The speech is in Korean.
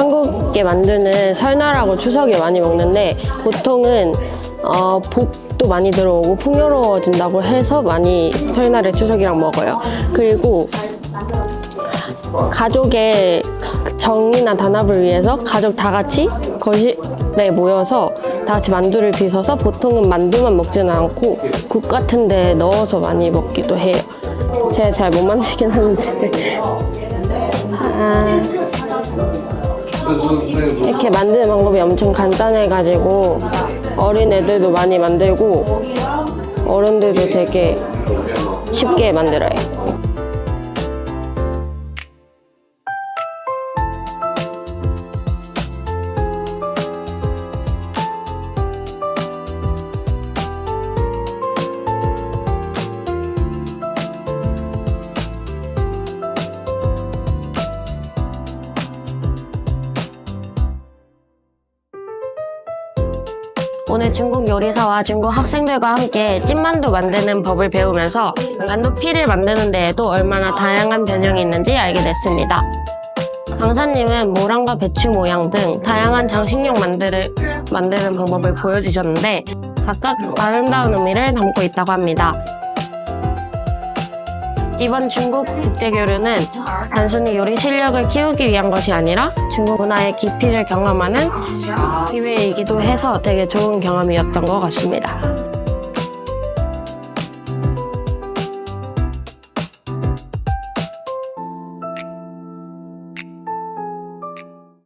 있게 만드는 설날하고 추석에 많이 먹는데 보통은 어, 복도 많이 들어오고 풍요로워진다고 해서 많이 설날에 추석이랑 먹어요. 그리고 가족의 정이나 단합을 위해서 가족 다 같이 거실에 모여서 다 같이 만두를 빚어서 보통은 만두만 먹지는 않고 국 같은 데 넣어서 많이 먹기도 해요. 제가 잘 못 만들긴 하는데. 아, 이렇게 만드는 방법이 엄청 간단해가지고 어린 애들도 많이 만들고 어른들도 되게 쉽게 만들어요. 오늘 중국 요리사와 중국 학생들과 함께 찐만두 만드는 법을 배우면서 만두피를 만드는 데에도 얼마나 다양한 변형이 있는지 알게 됐습니다. 강사님은 모랑과 배추 모양 등 다양한 장식용 만두를 만드는 방법을 보여주셨는데 각각 아름다운 의미를 담고 있다고 합니다. 이번 중국 국제교류는 단순히 요리 실력을 키우기 위한 것이 아니라 중국 문화의 깊이를 경험하는 기회이기도 해서 되게 좋은 경험이었던 것 같습니다.